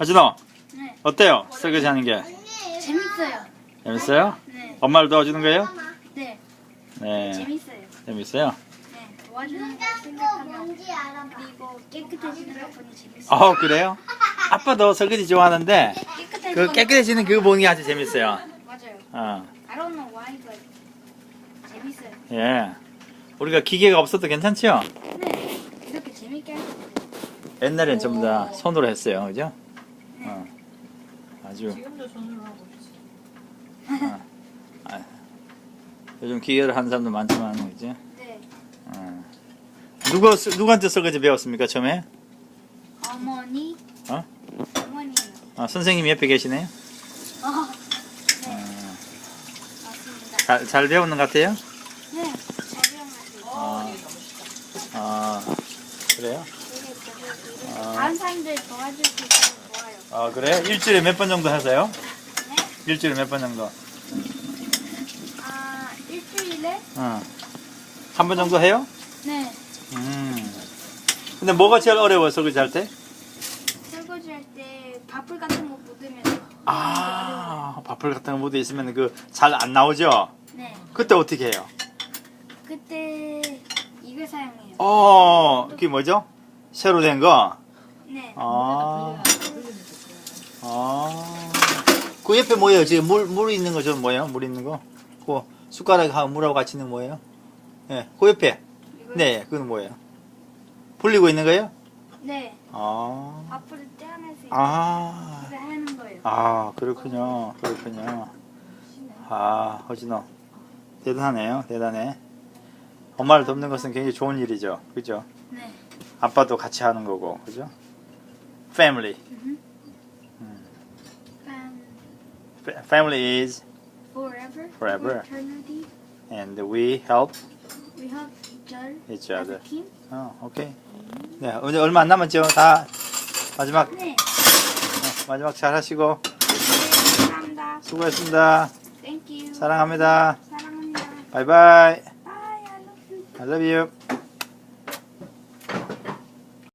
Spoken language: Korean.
하진호 네. 어때요? 설거지 하는 게 재밌어요. 재밌어요? 네. 엄마를 도와주는 거예요? 네. 네 재밌어요. 재밌어요? 네. 도와주는 거 생각하면 그리고 깨끗해지는 거 보니 재밌어요. 어 그래요? 아빠도 설거지 좋아하는데 깨끗해지는 그 깨끗해지는 그거 보는 게 아주 재밌어요 맞아요. 어, I don't know why, but 재밌어요. 예 우리가 기계가 없어도 괜찮죠? 네. 이렇게 재밌게 할수 있어요. 옛날엔 전부 다 손으로 했어요 그죠? 어. 아주 지금도 손으로 하고 있지. 어. 아, 요즘 기계를 하는 사람도 많지만 그죠? 네. 어. 누가 누구한테 설거지 배웠습니까 처음에? 어머니. 어? 어머니. 아, 선생님이 옆에 계시네요. 어. 네. 어, 맞습니다. 잘, 잘 배우는 것 같아요. 네. 잘 배워가지고. 아, 아 그래요? 되게 되게 아. 다른 사람들 도와줄 수 있어서 좋아요. 아 그래? 일주일에 몇 번 정도 하세요? 네. 일주일에 몇 번 정도? 아 일주일에 어. 한번 정도 해요? 네 음. 근데 뭐가 제일 어려워요 설거지 할 때? 설거지 할 때 밥풀 같은 거 묻으면 아, 밥풀 같은 거 묻어 있으면 그 잘 안 나오죠? 네 그때 어떻게 해요? 그때 이걸 사용해요. 어, 그게 뭐죠? 새로 된 거? 네 아, 아. 그 옆에 뭐예요? 지금 물, 물 있는 거좀 뭐예요? 물 있는 거? 그 숟가락하고 물하고 같이 있는 거 뭐예요? 예, 그 옆에. 네, 그건 뭐예요? 불리고 있는 거예요? 네 아, 수 있게 아, 하는 거예요. 아, 그렇군요. 그렇군요. 아, 허진호. 대단하네요. 대단해. 엄마를 돕는 것은 굉장히 좋은 일이죠. 그죠? 네. 아빠도 같이 하는 거고. 그죠? And Fa- Family is forever. Forever. For eternity. and we help We help each other. each As a other. team. 어, 오케이. 네, 이제 얼마 안 남았죠? 다 마지막 네. 어, 마지막 잘 하시고 네. 감사합니다. 수고했습니다. Thank you. 사랑합니다. 사랑합니다. 바이바이. Bye. I love you. I love you.